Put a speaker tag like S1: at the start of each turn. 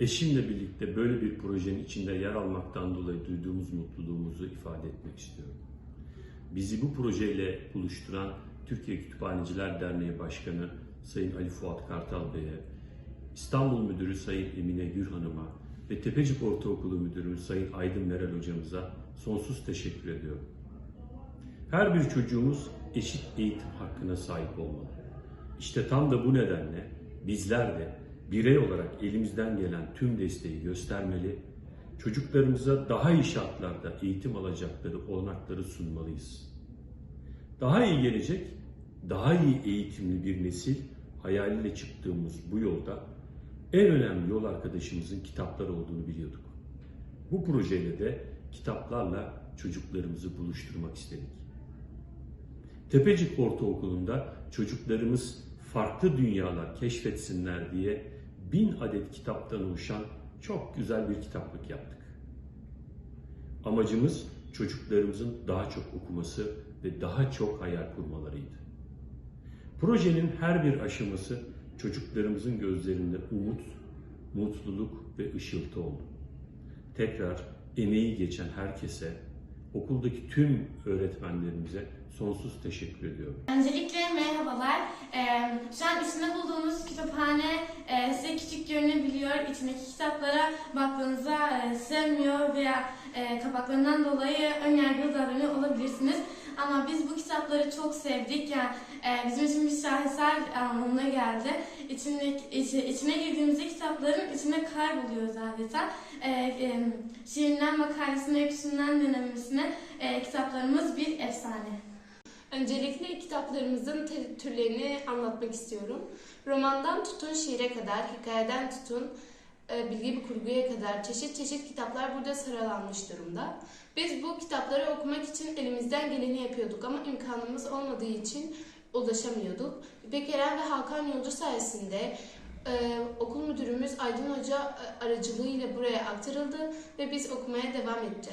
S1: eşimle birlikte böyle bir projenin içinde yer almaktan dolayı duyduğumuz mutluluğumuzu ifade etmek istiyorum. Bizi bu projeyle buluşturan Türkiye Kütüphaneciler Derneği Başkanı Sayın Ali Fuat Kartal Bey'e, İstanbul Müdürü Sayın Emine Gür Hanım'a ve Tepecik Ortaokulu Müdürümüz Sayın Aydın Meral Hocamıza sonsuz teşekkür ediyorum. Her bir çocuğumuz eşit eğitim hakkına sahip olmalı. İşte tam da bu nedenle bizler de birey olarak elimizden gelen tüm desteği göstermeli, çocuklarımıza daha iyi şartlarda eğitim alacakları olanakları sunmalıyız. Daha iyi gelecek, daha iyi eğitimli bir nesil hayaliyle çıktığımız bu yolda en önemli yol arkadaşımızın kitaplar olduğunu biliyorduk. Bu projeyle de kitaplarla çocuklarımızı buluşturmak istedik. Tepecik Ortaokulu'nda çocuklarımız farklı dünyalar keşfetsinler diye bin adet kitaptan oluşan çok güzel bir kitaplık yaptık. Amacımız çocuklarımızın daha çok okuması ve daha çok hayal kurmalarıydı. Projenin her bir aşaması çocuklarımızın gözlerinde umut, mutluluk ve ışıltı oldu. Tekrar emeği geçen herkese, okuldaki tüm öğretmenlerimize sonsuz teşekkür ediyorum.
S2: Öncelikle merhabalar. Ee, şu an içinde bulduğumuz kütüphane görünebiliyor. İçindeki kitaplara baktığınızda e, sevmiyor veya e, kapaklarından dolayı önyargılı davranıyor olabilirsiniz. Ama biz bu kitapları çok sevdik. Yani e, bizim için bir şaheser anlamına geldi. İçindeki, içi- içine girdiğimizde kitapların içine kayboluyoruz adeta. E, e, şiirinden makalesine, öyküsünden denemesine e, kitaplarımız bir efsane.
S3: Öncelikle kitaplarımızın türlerini anlatmak istiyorum. Romandan tutun şiire kadar, hikayeden tutun e, bilgi bir kurguya kadar çeşit çeşit kitaplar burada sıralanmış durumda. Biz bu kitapları okumak için elimizden geleni yapıyorduk ama imkanımız olmadığı için ulaşamıyorduk. İpek Eren ve Hakan Yolcu sayesinde e, okul müdürümüz Aydın Hoca e, aracılığıyla buraya aktarıldı ve biz okumaya devam edeceğiz.